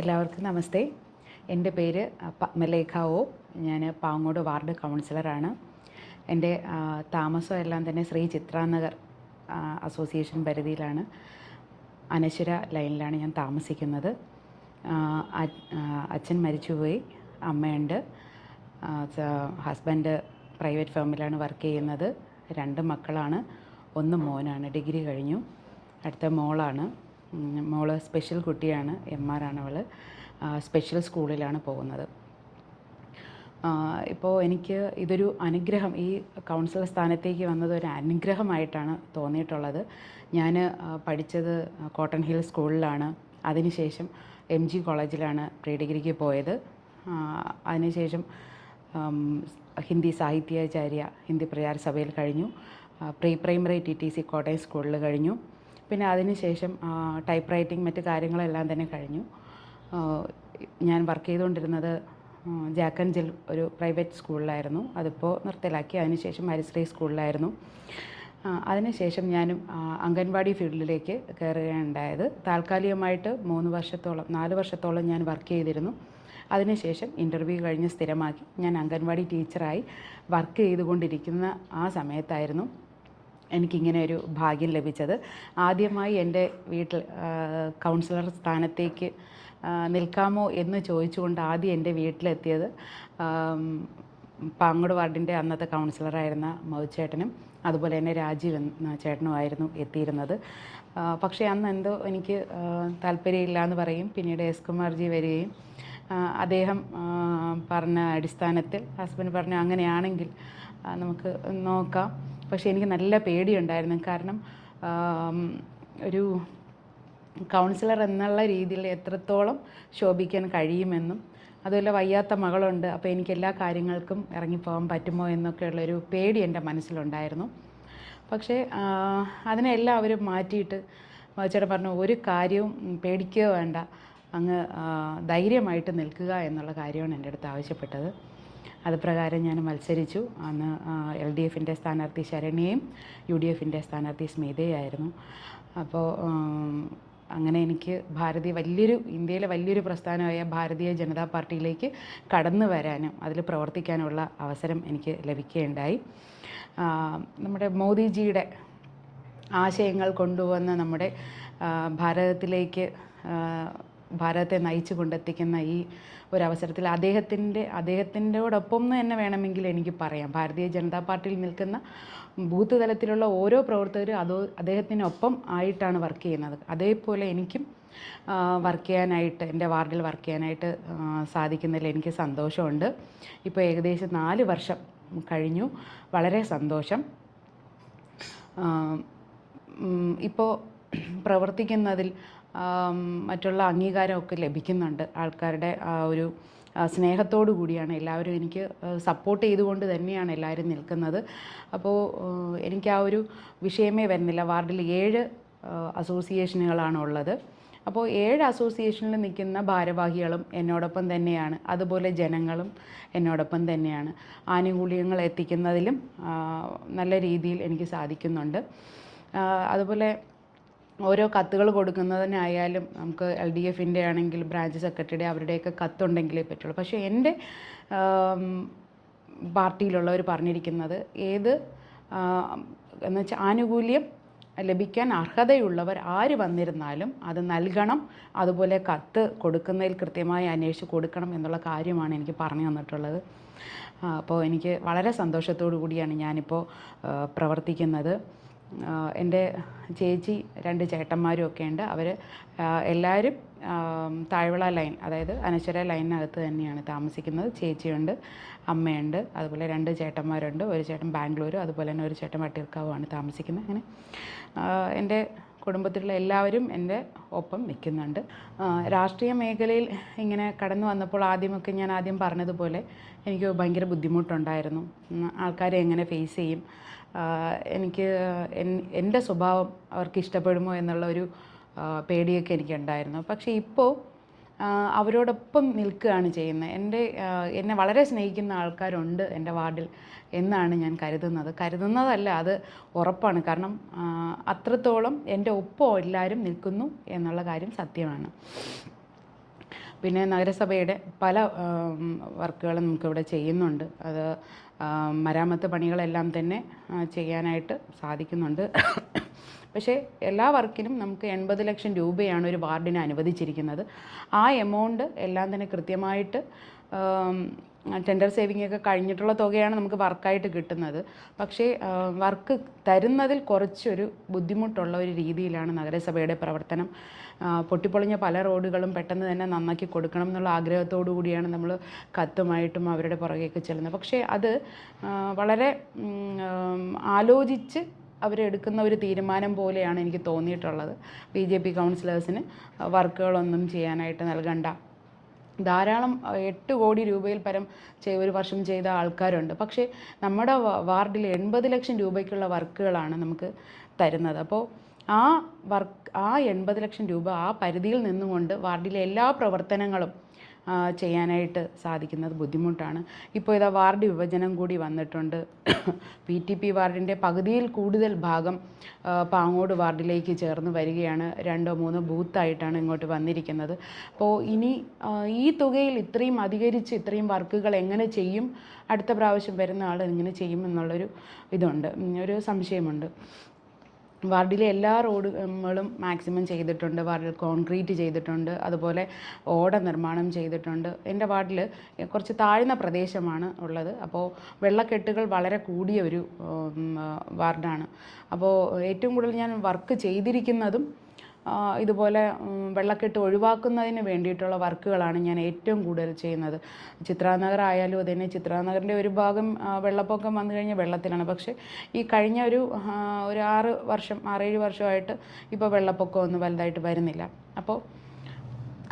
എല്ലാവർക്കും നമസ്തേ. എന്റെ പേര് പത്മലേഖ ഒ ഞാൻ പാങ്ങോട് വാർഡ് കൗൺസിലറാണ്. എന്റെ താമസം എല്ലാം തന്നെ ശ്രീ ചിത്രാനഗർ അസോസിയേഷൻ പരിധിയിലാണ്. അനശ്വര ലൈനിലാണ് ഞാൻ താമസിക്കുന്നത്. അച്ഛൻ മരിച്ചുപോയി അമ്മയുണ്ട്. ഹസ്ബൻഡ് പ്രൈവറ്റ് ഫേമിലാണ് വർക്ക് ചെയ്യുന്നത്. രണ്ട് മക്കളാണ്. ഒന്ന് മോനാണ്. ഡിഗ്രി കഴിഞ്ഞു. അടുത്ത മോളാണ്. മോൾ സ്പെഷ്യൽ കുട്ടിയാണ് എം ആർ ആണ് അവൾ സ്പെഷ്യൽ സ്കൂളിലാണ് പോകുന്നത്. ഇപ്പോൾ എനിക്ക് ഇതൊരു അനുഗ്രഹം ഈ കൗൺസിലർ സ്ഥാനത്തേക്ക് വന്നത് ഒരു അനുഗ്രഹമായിട്ടാണ് തോന്നിയിട്ടുള്ളത്. ഞാൻ പഠിച്ചത് കോട്ടൺ ഹിൽ സ്കൂളിലാണ്. അതിനുശേഷം എം ജി കോളേജിലാണ് പ്രീ ഡിഗ്രിക്ക് പോയത്. അതിനുശേഷം ഹിന്ദി സാഹിത്യാചാര്യ ഹിന്ദി പ്രചാര സഭയിൽ കഴിഞ്ഞു pre primary T T C Kottayam സ്കൂളിൽ കഴിഞ്ഞു. പിന്നെ അതിനുശേഷം ടൈപ്പ് റൈറ്റിംഗ് മറ്റു കാര്യങ്ങളെല്ലാം തന്നെ കഴിഞ്ഞു. ഞാൻ വർക്ക് ചെയ്തുകൊണ്ടിരുന്നത് ജാക്ക് ആൻഡ് ജിൽ ഒരു പ്രൈവറ്റ് സ്കൂളിലായിരുന്നു അതിപ്പോൾ നിർത്തലാക്കി. അതിനുശേഷം ഹരിശ്രീ സ്കൂളിലായിരുന്നു അതിനുശേഷം ഞാനും അംഗൻവാടി ഫീൽഡിലേക്ക് കയറുകയുണ്ടായത്. താൽക്കാലികമായിട്ട് മൂന്ന് വർഷത്തോളം നാല് വർഷത്തോളം ഞാൻ വർക്ക് ചെയ്തിരുന്നു. അതിനുശേഷം ഇന്റർവ്യൂ കഴിഞ്ഞ് സ്ഥിരമാക്കി. ഞാൻ അംഗൻവാടി ടീച്ചറായി വർക്ക് ചെയ്തുകൊണ്ടിരിക്കുന്ന ആ സമയത്തായിരുന്നു. എനിക്കിങ്ങനെ ഒരു ഭാഗ്യം ലഭിച്ചത്. ആദ്യമായി എന്റെ വീട്ടിൽ കൗൺസിലർ സ്ഥാനത്തേക്ക് നിൽക്കാമോ എന്ന് ചോദിച്ചുകൊണ്ട് ആദ്യം എന്റെ വീട്ടിലെത്തിയത് പാങ്ങോട് വാർഡിന്റെ അന്നത്തെ കൗൺസിലറായിരുന്ന മൗചേട്ടനും അതുപോലെ തന്നെ രാജീവ് എന്ന ചേട്ടനുമായിരുന്നു എത്തിയിരുന്നത്. പക്ഷേ അന്ന് എന്തോ എനിക്ക് താല്പര്യമില്ല എന്ന് പറയും. പിന്നീട് എസ് കുമാർജി വരികയും അദ്ദേഹം പറഞ്ഞ അടിസ്ഥാനത്തിൽ ഹസ്ബൻഡ് പറഞ്ഞു അങ്ങനെയാണെങ്കിൽ നമുക്ക് നോക്കാം. പക്ഷേ എനിക്ക് നല്ല പേടിയുണ്ടായിരുന്നു. കാരണം ഒരു കൗൺസിലർ എന്നുള്ള രീതിയിൽ എത്രത്തോളം ശോഭിക്കാൻ കഴിയുമെന്നും അതുപോലെ വയ്യാത്ത മകളുണ്ട് അപ്പോൾ എനിക്ക് എല്ലാ കാര്യങ്ങൾക്കും ഇറങ്ങിപ്പോകാൻ പറ്റുമോ എന്നൊക്കെയുള്ളൊരു പേടി എന്റെ മനസ്സിലുണ്ടായിരുന്നു. പക്ഷേ അതിനെല്ലാം അവർ മാറ്റിയിട്ട് ചേട്ടൻ പറഞ്ഞു ഒരു കാര്യവും പേടിക്കുക വേണ്ട. അങ്ങ് ധൈര്യമായിട്ട് നിൽക്കുക എന്നുള്ള കാര്യമാണ് എന്റെ അടുത്ത് ആവശ്യപ്പെട്ടത്. അത് പ്രകാരം ഞാൻ മത്സരിച്ചു. അന്ന് എൽ ഡി എഫിന്റെ സ്ഥാനാർത്ഥി ശരണ്യയും യു ഡി എഫിന്റെ സ്ഥാനാർത്ഥി സ്മിതയായിരുന്നു. അപ്പോൾ അങ്ങനെ എനിക്ക് ഭാരതീയ വലിയൊരു ഇന്ത്യയിലെ വലിയൊരു പ്രസ്ഥാനമായ ഭാരതീയ ജനതാ പാർട്ടിയിലേക്ക് കടന്നു വരാനും അതിൽ പ്രവർത്തിക്കാനുള്ള അവസരം എനിക്ക് ലഭിക്കുകയുണ്ടായി. നമ്മുടെ മോദിജിയുടെ ആശയങ്ങൾ കൊണ്ടുവന്ന് നമ്മുടെ ഭാരതത്തിലേക്ക് ഭാരതത്തെ നയിച്ചു കൊണ്ടെത്തിക്കുന്ന ഈ ഒരവസരത്തിൽ അദ്ദേഹത്തിന്റെ അദ്ദേഹത്തിന്റെയോടൊപ്പം തന്നെ വേണമെങ്കിൽ എനിക്ക് പറയാം. ഭാരതീയ ജനതാ പാർട്ടിയിൽ നിൽക്കുന്ന ബൂത്ത് തലത്തിലുള്ള ഓരോ പ്രവർത്തകരും അതോ അദ്ദേഹത്തിനൊപ്പം ആയിട്ടാണ് വർക്ക് ചെയ്യുന്നത്. അതേപോലെ എനിക്കും വർക്ക് ചെയ്യാനായിട്ട് എന്റെ വാർഡിൽ വർക്ക് ചെയ്യാനായിട്ട് സാധിക്കുന്നതിൽ എനിക്ക് സന്തോഷമുണ്ട്. ഇപ്പോൾ ഏകദേശം നാല് വർഷം കഴിഞ്ഞു. വളരെ സന്തോഷം. ഇപ്പോൾ പ്രവർത്തിക്കുന്നതിൽ മറ്റുള്ള അംഗീകാരമൊക്കെ ലഭിക്കുന്നുണ്ട്. ആൾക്കാരുടെ ആ ഒരു സ്നേഹത്തോടു കൂടിയാണ് എല്ലാവരും എനിക്ക് സപ്പോർട്ട് ചെയ്തുകൊണ്ട് തന്നെയാണ് എല്ലാവരും നിൽക്കുന്നത്. അപ്പോൾ എനിക്ക് ആ ഒരു വിഷയമേ വരുന്നില്ല. വാർഡിൽ ഏഴ് അസോസിയേഷനുകളാണ് ഉള്ളത് അപ്പോൾ ഏഴ് അസോസിയേഷനിൽ നിൽക്കുന്ന ഭാരവാഹികളും എന്നോടൊപ്പം തന്നെയാണ്. അതുപോലെ ജനങ്ങളും എന്നോടൊപ്പം തന്നെയാണ്. ആനുകൂല്യങ്ങൾ എത്തിക്കുന്നതിലും നല്ല രീതിയിൽ എനിക്ക് സാധിക്കുന്നുണ്ട്. അതുപോലെ ഓരോ കത്തുകൾ കൊടുക്കുന്നതിനായാലും നമുക്ക് എൽ ഡി എഫിന്റെ ആണെങ്കിൽ ബ്രാഞ്ച് സെക്രട്ടറിയുടെ അവരുടെയൊക്കെ കത്തുണ്ടെങ്കിലേ പറ്റുള്ളൂ. പക്ഷേ എന്റെ പാർട്ടിയിലുള്ളവർ പറഞ്ഞിരിക്കുന്നത് ഏത് എന്ന് വെച്ചാൽ ആനുകൂല്യം ലഭിക്കാൻ അർഹതയുള്ളവർ ആര് വന്നിരുന്നാലും അത് നൽകണം. അതുപോലെ കത്ത് കൊടുക്കുന്നതിൽ കൃത്യമായി അന്വേഷിച്ച് കൊടുക്കണം എന്നുള്ള കാര്യമാണ് എനിക്ക് പറഞ്ഞു തന്നിട്ടുള്ളത്. അപ്പോൾ എനിക്ക് വളരെ സന്തോഷത്തോടു കൂടിയാണ് ഞാനിപ്പോൾ പ്രവർത്തിക്കുന്നത്. എന്റെ ചേച്ചി രണ്ട് ചേട്ടന്മാരും ഒക്കെ ഉണ്ട്. അവർ എല്ലാവരും താഴ്വള ലൈൻ അതായത് അനശ്വര ലൈനിനകത്ത് തന്നെയാണ് താമസിക്കുന്നത്. ചേച്ചിയുണ്ട് അമ്മയുണ്ട് അതുപോലെ രണ്ട് ചേട്ടന്മാരുണ്ട്. ഒരു ചേട്ടൻ ബാംഗ്ലൂർ അതുപോലെ തന്നെ ഒരു ചേട്ടൻ വട്ടിയൂർക്കാവുമാണ് താമസിക്കുന്നത്. അങ്ങനെ എന്റെ കുടുംബത്തിലുള്ള എല്ലാവരും എന്റെ ഒപ്പം നിൽക്കുന്നുണ്ട്. രാഷ്ട്രീയ മേഖലയിൽ ഇങ്ങനെ കടന്നു വന്നപ്പോൾ ആദ്യമൊക്കെ ഞാൻ ആദ്യം പറഞ്ഞതുപോലെ എനിക്ക് ഭയങ്കര ബുദ്ധിമുട്ടുണ്ടായിരുന്നു. ആൾക്കാരെ എങ്ങനെ ഫേസ് ചെയ്യും? എനിക്ക് എന്റെ സ്വഭാവം അവർക്ക് ഇഷ്ടപ്പെടുമോ എന്നുള്ള ഒരു പേടിയൊക്കെ എനിക്കുണ്ടായിരുന്നു. പക്ഷേ ഇപ്പോൾ അവരോടൊപ്പം നിൽക്കുകയാണ് ചെയ്യുന്നത്. എന്റെ എന്നെ വളരെ സ്നേഹിക്കുന്ന ആൾക്കാരുണ്ട് എന്റെ വാർഡിൽ എന്നാണ് ഞാൻ കരുതുന്നത്. കരുതുന്നതല്ല അത് ഉറപ്പാണ്. കാരണം അത്രത്തോളം എന്റെ ഒപ്പം എല്ലാവരും നിൽക്കുന്നു എന്നുള്ള കാര്യം സത്യമാണ്. പിന്നെ നഗരസഭയുടെ പല വർക്കുകളും നമുക്കിവിടെ ചെയ്യുന്നുണ്ട്. അത് മരാമത്ത് പണികളെല്ലാം തന്നെ ചെയ്യാനായിട്ട് സാധിക്കുന്നുണ്ട്. പക്ഷേ എല്ലാ വർക്കിനും നമുക്ക് എൺപത് ലക്ഷം രൂപയാണ് ഒരു വാർഡിന് അനുവദിച്ചിരിക്കുന്നത്. ആ എമൗണ്ട് എല്ലാം തന്നെ കൃത്യമായിട്ട് ടെൻഡർ സേവിംഗ് ഒക്കെ കഴിഞ്ഞിട്ടുള്ള തുകയാണ് നമുക്ക് വർക്കായിട്ട് കിട്ടുന്നത്. പക്ഷേ വർക്ക് തരുന്നതിൽ കുറച്ചൊരു ബുദ്ധിമുട്ടുള്ള ഒരു രീതിയിലാണ് നഗരസഭയുടെ പ്രവർത്തനം. പൊട്ടിപ്പൊളിഞ്ഞ പല റോഡുകളും പെട്ടെന്ന് തന്നെ നന്നാക്കി കൊടുക്കണം എന്നുള്ള ആഗ്രഹത്തോടു കൂടിയാണ് നമ്മൾ കത്തുമായിട്ടും അവരുടെ പുറകേക്ക് ചെല്ലുന്നത്. പക്ഷേ അത് വളരെ ആലോചിച്ച് അവരെടുക്കുന്ന ഒരു തീരുമാനം പോലെയാണ് എനിക്ക് തോന്നിയിട്ടുള്ളത്. ബി ജെ പി കൗൺസിലേഴ്സിന് വർക്കുകളൊന്നും ചെയ്യാനായിട്ട് നൽകണ്ട. ധാരാളം എട്ട് കോടി രൂപയിൽ പരം ഒരു വർഷം ചെയ്ത ആൾക്കാരുണ്ട്. പക്ഷേ നമ്മുടെ വാർഡിൽ എൺപത് ലക്ഷം രൂപയ്ക്കുള്ള വർക്കുകളാണ് നമുക്ക് തരുന്നത്. അപ്പോൾ ആ വർക്ക് ആ എൺപത് ലക്ഷം രൂപ ആ പരിധിയിൽ നിന്നുകൊണ്ട് വാർഡിലെ എല്ലാ പ്രവർത്തനങ്ങളും ചെയ്യാനായിട്ട് സാധിക്കുന്നത് ബുദ്ധിമുട്ടാണ്. ഇപ്പോൾ ഇതാ വാർഡ് വിഭജനം കൂടി വന്നിട്ടുണ്ട്. പി ടി പി വാർഡിന്റെ പകുതിയിൽ കൂടുതൽ ഭാഗം പാങ്ങോട് വാർഡിലേക്ക് ചേർന്ന് വരികയാണ്. രണ്ടോ മൂന്നോ ബൂത്തായിട്ടാണ് ഇങ്ങോട്ട് വന്നിരിക്കുന്നത്. അപ്പോൾ ഇനി ഈ തുകയിൽ ഇത്രയും അധികരിച്ച് ഇത്രയും വർക്കുകൾ എങ്ങനെ ചെയ്യും? അടുത്ത പ്രാവശ്യം വരുന്ന ആൾ എങ്ങനെ ചെയ്യും എന്നുള്ളൊരു ഇതുണ്ട് ഒരു സംശയമുണ്ട്. വാർഡിലെ എല്ലാ റോഡുകളും മാക്സിമം ചെയ്തിട്ടുണ്ട്. വാർഡിൽ കോൺക്രീറ്റ് ചെയ്തിട്ടുണ്ട്. അതുപോലെ ഓട നിർമ്മാണം ചെയ്തിട്ടുണ്ട്. എന്റെ വാർഡിൽ കുറച്ച് താഴ്ന്ന പ്രദേശമാണ് ഉള്ളത്. അപ്പോൾ വെള്ളക്കെട്ടുകൾ വളരെ കൂടിയ ഒരു വാർഡാണ്. അപ്പോൾ ഏറ്റവും കൂടുതൽ ഞാൻ വർക്ക് ചെയ്തിരിക്കുന്നതും ഇതുപോലെ വെള്ളക്കെട്ട് ഒഴിവാക്കുന്നതിന് വേണ്ടിയിട്ടുള്ള വർക്കുകളാണ് ഞാൻ ഏറ്റവും കൂടുതൽ ചെയ്യുന്നത്. ചിത്രാനഗർ ആയാലും അത് തന്നെ ചിത്രാനഗറിന്റെ ഒരു ഭാഗം വെള്ളപ്പൊക്കം വന്നു കഴിഞ്ഞാൽ വെള്ളത്തിലാണ്. പക്ഷേ ഈ കഴിഞ്ഞ ഒരു ഒരു ആറ് വർഷം ആറേഴ് വർഷമായിട്ട് ഇപ്പോൾ വെള്ളപ്പൊക്കം ഒന്നും വലുതായിട്ട് വരുന്നില്ല. അപ്പോൾ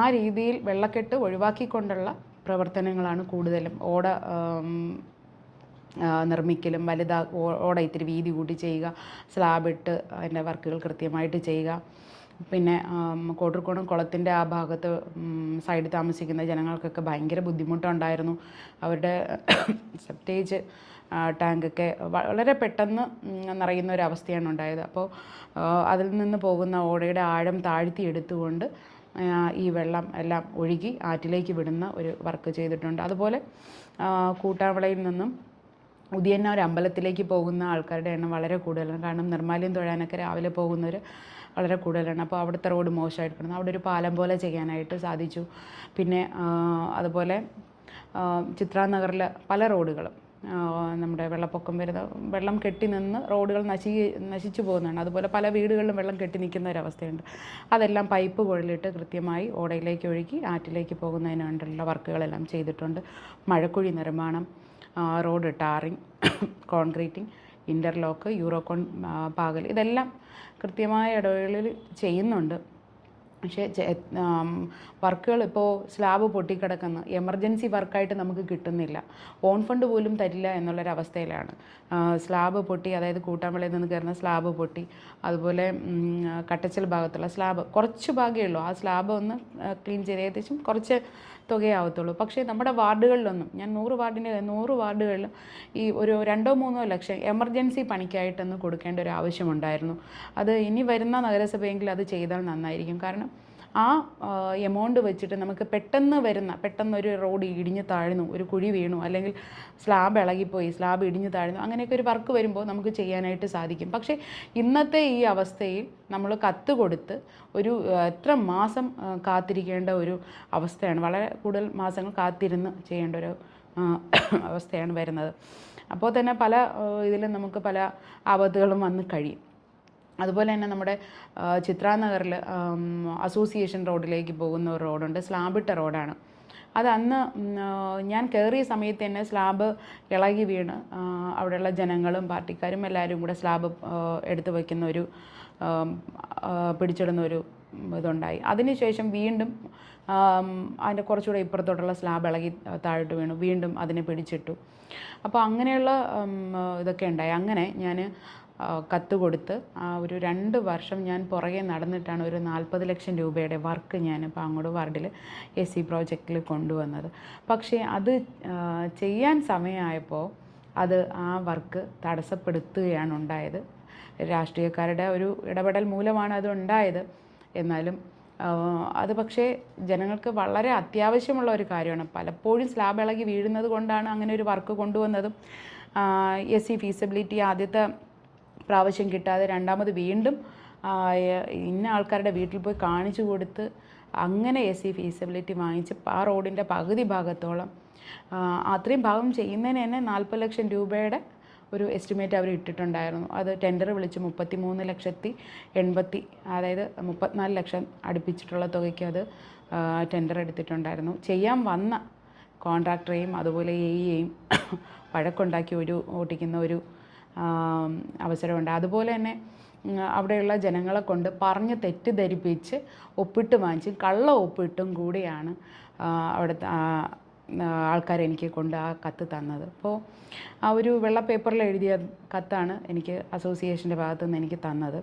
ആ രീതിയിൽ വെള്ളക്കെട്ട് ഒഴിവാക്കിക്കൊണ്ടുള്ള പ്രവർത്തനങ്ങളാണ് കൂടുതലും. ഓട നിർമ്മിക്കലും വലുതാ ഓട ഇത്തിരി വീതി കൂട്ടി ചെയ്യുക സ്ലാബിട്ട് അതിന്റെ വർക്കുകൾ കൃത്യമായിട്ട് ചെയ്യുക. പിന്നെ കോട്ടൂർക്കോണം കുളത്തിന്റെ ആ ഭാഗത്ത് സൈഡ് താമസിക്കുന്ന ജനങ്ങൾക്കൊക്കെ ഭയങ്കര ബുദ്ധിമുട്ടുണ്ടായിരുന്നു. അവരുടെ സെപ്റ്റേജ് ടാങ്കൊക്കെ വളരെ പെട്ടെന്ന് നിറയുന്ന ഒരു അവസ്ഥയാണ് ഉണ്ടായത് അപ്പോൾ അതിൽ നിന്ന് പോകുന്ന ഓടയുടെ ആഴം താഴ്ത്തി എടുത്തുകൊണ്ട് ഈ വെള്ളം എല്ലാം ഒഴുകി ആറ്റിലേക്ക് വിടുന്ന ഒരു വർക്ക് ചെയ്തിട്ടുണ്ട്. അതുപോലെ കൂട്ടാവളയിൽ നിന്നും ഒരു അമ്പലത്തിലേക്ക് പോകുന്ന ആൾക്കാരുടെ എണ്ണം വളരെ കൂടുതലാണ്. കാരണം നിർമ്മാല്യം തൊഴാനൊക്കെ രാവിലെ പോകുന്നവർ വളരെ കൂടുതലാണ്. അപ്പോൾ അവിടുത്തെ റോഡ് മോശമായിട്ട് കിടന്നു അവിടെ ഒരു പാലം പോലെ ചെയ്യാനായിട്ട് സാധിച്ചു. പിന്നെ അതുപോലെ ചിത്രാനഗറിൽ പല റോഡുകളും നമ്മുടെ വെള്ളപ്പൊക്കം വരുന്ന വെള്ളം കെട്ടി നിന്ന് റോഡുകൾ നശി നശിച്ചു പോകുന്നതാണ്. അതുപോലെ പല വീടുകളിലും വെള്ളം കെട്ടി നിൽക്കുന്ന ഒരവസ്ഥയുണ്ട് അതെല്ലാം പൈപ്പ് കുഴലിട്ട് കൃത്യമായി ഓടയിലേക്ക് ഒഴുകി ആറ്റിലേക്ക് പോകുന്നതിന് വേണ്ടിയുള്ള വർക്കുകളെല്ലാം ചെയ്തിട്ടുണ്ട്. മഴക്കുഴി നിർമ്മാണം റോഡ് ടാറിങ് കോൺക്രീറ്റിംഗ് ഇന്റർലോക്ക് യൂറോകോൺ പാകൽ ഇതെല്ലാം കൃത്യമായ ഇടവേളയിൽ ചെയ്യുന്നുണ്ട്. പക്ഷേ വർക്കുകൾ ഇപ്പോൾ സ്ലാബ് പൊട്ടിക്കിടക്കുന്ന എമർജൻസി വർക്കായിട്ട് നമുക്ക് കിട്ടുന്നില്ല. ഓൺ ഫണ്ട് പോലും തരില്ല എന്നുള്ളൊരവസ്ഥയിലാണ്. സ്ലാബ് പൊട്ടി അതായത് കൂട്ടാമ്പളയിൽ നിന്ന് കയറുന്ന സ്ലാബ് പൊട്ടി അതുപോലെ കട്ടച്ചൽ ഭാഗത്തുള്ള സ്ലാബ്. കുറച്ച് ഭാഗമേ ഉള്ളൂ. ആ സ്ലാബ് ഒന്ന് ക്ലീൻ ചെയ്ത് ഏകദേശം കുറച്ച് തുകയാവത്തുള്ളൂ. പക്ഷേ നമ്മുടെ വാർഡുകളിലൊന്നും ഞാൻ നൂറ് വാർഡിന്റെ നൂറ് വാർഡുകളിലും ഈ ഒരു രണ്ടോ മൂന്നോ ലക്ഷം എമർജൻസി പണിക്കായിട്ടൊന്ന് കൊടുക്കേണ്ട ഒരു ആവശ്യമുണ്ടായിരുന്നു. അത് ഇനി വരുന്ന നഗരസഭയെങ്കിൽ അത് ചെയ്താൽ നന്നായിരിക്കും. കാരണം ആ എമൗണ്ട് വെച്ചിട്ട് നമുക്ക് പെട്ടെന്ന് വരുന്ന പെട്ടെന്ന് ഒരു റോഡ് ഇടിഞ്ഞ് താഴ്ന്നു ഒരു കുഴി വീണു അല്ലെങ്കിൽ സ്ലാബ് ഇളകിപ്പോയി സ്ലാബ് ഇടിഞ്ഞ് താഴ്ന്നു അങ്ങനെയൊക്കെ ഒരു വർക്ക് വരുമ്പോൾ നമുക്ക് ചെയ്യാനായിട്ട് സാധിക്കും. പക്ഷേ ഇന്നത്തെ ഈ അവസ്ഥയിൽ നമ്മൾ കത്ത് കൊടുത്ത് ഒരു എത്ര മാസം കാത്തിരിക്കേണ്ട ഒരു അവസ്ഥയാണ് വളരെ കൂടുതൽ മാസങ്ങൾ കാത്തിരുന്ന് ചെയ്യേണ്ട ഒരു അവസ്ഥയാണ് വരുന്നത്. അപ്പോൾ തന്നെ പല ഇതിലും നമുക്ക് പല ആപത്തുകളും വന്ന് കഴിയും. അതുപോലെ തന്നെ നമ്മുടെ ചിത്രാനഗറിൽ അസോസിയേഷൻ റോഡിലേക്ക് പോകുന്ന ഒരു റോഡുണ്ട് സ്ലാബിട്ട റോഡാണ്. അത് അന്ന് ഞാൻ കയറിയ സമയത്ത് തന്നെ സ്ലാബ് ഇളകി വീണ് അവിടെയുള്ള ജനങ്ങളും പാർട്ടിക്കാരും എല്ലാവരും കൂടെ സ്ലാബ് എടുത്തു വയ്ക്കുന്ന ഒരു പിടിച്ചിടുന്ന ഒരു ഇതുണ്ടായി. അതിനുശേഷം വീണ്ടും അതിന്റെ കുറച്ചുകൂടെ ഇപ്പുറത്തോട്ടുള്ള സ്ലാബ് ഇളകി താഴോട്ട് വീണു വീണ്ടും അതിനെ പിടിച്ചിട്ടു. അപ്പോൾ അങ്ങനെയുള്ള ഇതൊക്കെ ഉണ്ടായി. അങ്ങനെ ഞാൻ കത്ത് കൊടുത്ത് ആ ഒരു രണ്ട് വർഷം ഞാൻ പുറകെ നടന്നിട്ടാണ് ഒരു നാൽപ്പത് ലക്ഷം രൂപയുടെ വർക്ക് ഞാൻ അങ്ങോട്ട് വാർഡിൽ എ സി പ്രോജക്റ്റിൽ കൊണ്ടുവന്നത്. പക്ഷേ അത് ചെയ്യാൻ സമയമായപ്പോൾ അത് ആ വർക്ക് തടസ്സപ്പെടുത്തുകയാണ് ഉണ്ടായത്. രാഷ്ട്രീയക്കാരുടെ ഒരു ഇടപെടൽ മൂലമാണ് അത് ഉണ്ടായത്. എന്നാലും അത് പക്ഷേ ജനങ്ങൾക്ക് വളരെ അത്യാവശ്യമുള്ള ഒരു കാര്യമാണ്. പലപ്പോഴും സ്ലാബ് ഇളകി വീഴുന്നത് കൊണ്ടാണ് അങ്ങനെ ഒരു വർക്ക് കൊണ്ടുവന്നതും എസ് സി ഫീസിബിലിറ്റി ആദ്യത്തെ പ്രാവശ്യം കിട്ടാതെ രണ്ടാമത് വീണ്ടും ഇന്ന ആൾക്കാരുടെ വീട്ടിൽ പോയി കാണിച്ചു കൊടുത്ത് അങ്ങനെ എസ് സി ഫീസിബിലിറ്റി വാങ്ങിച്ച് ആ റോഡിന്റെ പകുതി ഭാഗത്തോളം അത്രയും ഭാഗം ചെയ്യുന്നതിന് തന്നെ നാൽപ്പത് ലക്ഷം രൂപയുടെ ഒരു എസ്റ്റിമേറ്റ് അവർ ഇട്ടിട്ടുണ്ടായിരുന്നു. അത് ടെൻഡർ വിളിച്ച് മുപ്പത്തി മൂന്ന് ലക്ഷത്തി എൺപത്തി അതായത് മുപ്പത്തിനാല് ലക്ഷം അടുപ്പിച്ചിട്ടുള്ള തുകയ്ക്ക് അത് ടെൻഡർ എടുത്തിട്ടുണ്ടായിരുന്നു. ചെയ്യാൻ വന്ന കോൺട്രാക്ടറെയും അതുപോലെ എയെയും വഴക്കുണ്ടാക്കി ഒരു ഓട്ടിക്കുന്ന ഒരു അവസരമുണ്ട്. അതുപോലെ തന്നെ അവിടെയുള്ള ജനങ്ങളെ കൊണ്ട് പറഞ്ഞ് തെറ്റിദ്ധരിപ്പിച്ച് ഒപ്പിട്ട് വാങ്ങിച്ചും കള്ള ഒപ്പിട്ടും കൂടിയാണ് അവിടെ അവിടുത്തെ ആൾക്കാർ എനിക്ക് കൊണ്ട് ആ കത്ത് തന്നത്. അപ്പോൾ ആ ഒരു വെള്ള പേപ്പറിൽ എഴുതിയ കത്താണ് എനിക്ക് അസോസിയേഷന്റെ ഭാഗത്തു നിന്ന് എനിക്ക് തന്നത്.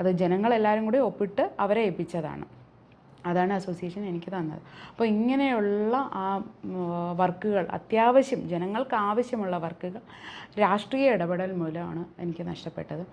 അത് ജനങ്ങളെല്ലാവരും കൂടി ഒപ്പിട്ട് അവരെ ഏൽപ്പിച്ചതാണ്. അതാണ് അസോസിയേഷൻ എനിക്ക് തന്നത്. അപ്പോൾ ഇങ്ങനെയുള്ള ആ വർക്കുകൾ അത്യാവശ്യം ജനങ്ങൾക്ക് ആവശ്യമുള്ള വർക്കുകൾ രാഷ്ട്രീയ ഇടപെടൽ മൂലമാണ് എനിക്ക് നഷ്ടപ്പെട്ടത്.